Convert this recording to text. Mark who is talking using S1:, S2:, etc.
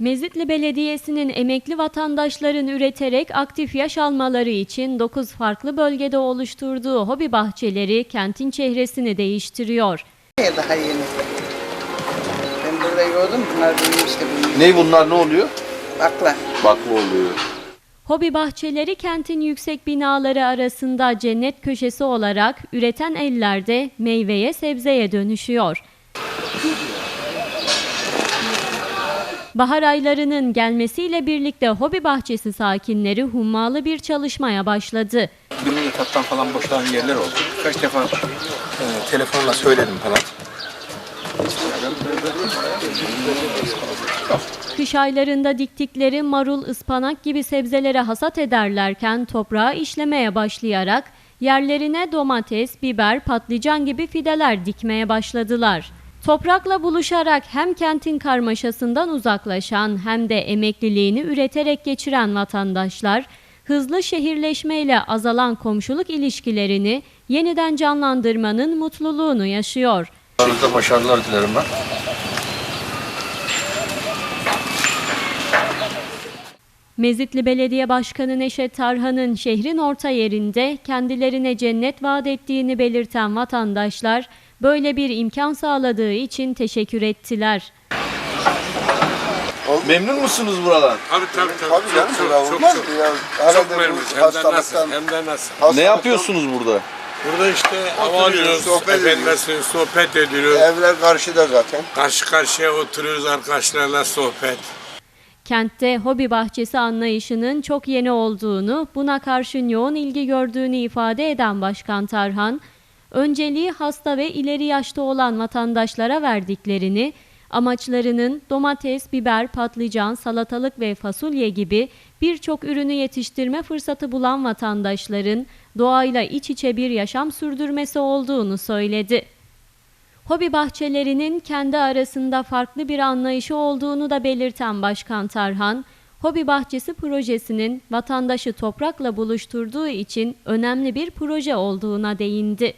S1: Mezitli Belediyesi'nin emekli vatandaşların üreterek aktif yaş almaları için 9 farklı bölgede oluşturduğu hobi bahçeleri kentin çehresini değiştiriyor.
S2: Daha yeni. Ben burada yoğurdum, bunlar büyümüş.
S3: Ne bunlar ne oluyor?
S2: Bakla.
S3: Bakla oluyor.
S1: Hobi bahçeleri kentin yüksek binaları arasında cennet köşesi olarak üreten ellerde meyveye sebzeye dönüşüyor. Bahar aylarının gelmesiyle birlikte hobi bahçesi sakinleri hummalı bir çalışmaya başladı.
S4: Birinci kattan falan boşalan yerler oldu. Kaç defa e, telefonla söyledim falan.
S1: Kış aylarında diktikleri marul, ıspanak gibi sebzeleri hasat ederlerken toprağa işlemeye başlayarak yerlerine domates, biber, patlıcan gibi fideler dikmeye başladılar. Toprakla buluşarak hem kentin karmaşasından uzaklaşan hem de emekliliğini üreterek geçiren vatandaşlar, hızlı şehirleşmeyle azalan komşuluk ilişkilerini yeniden canlandırmanın mutluluğunu yaşıyor.
S4: Aranızda başarılar dilerim ben.
S1: Mezitli Belediye Başkanı Neşet Tarhan'ın şehrin orta yerinde kendilerine cennet vaat ettiğini belirten vatandaşlar böyle bir imkan sağladığı için teşekkür ettiler.
S3: Memnun musunuz buradan?
S5: Tabii tabii tabii.
S6: Tabii canım,
S5: çok, çok, çok, çok,
S6: Arada
S5: memnun.
S6: bu
S5: Hem de nasıl, hem de nasıl.
S3: Ne yapıyorsunuz burada?
S5: Burada işte hava alıyoruz,
S6: sohbet
S5: efendimizle sohbet ediyoruz.
S6: Evler karşıda zaten.
S5: Karşı karşıya oturuyoruz arkadaşlarla sohbet.
S1: Kentte hobi bahçesi anlayışının çok yeni olduğunu, buna karşın yoğun ilgi gördüğünü ifade eden Başkan Tarhan, önceliği hasta ve ileri yaşta olan vatandaşlara verdiklerini, amaçlarının domates, biber, patlıcan, salatalık ve fasulye gibi birçok ürünü yetiştirme fırsatı bulan vatandaşların doğayla iç içe bir yaşam sürdürmesi olduğunu söyledi. Hobi bahçelerinin kendi arasında farklı bir anlayışı olduğunu da belirten Başkan Tarhan, Hobi Bahçesi projesinin vatandaşı toprakla buluşturduğu için önemli bir proje olduğuna değindi.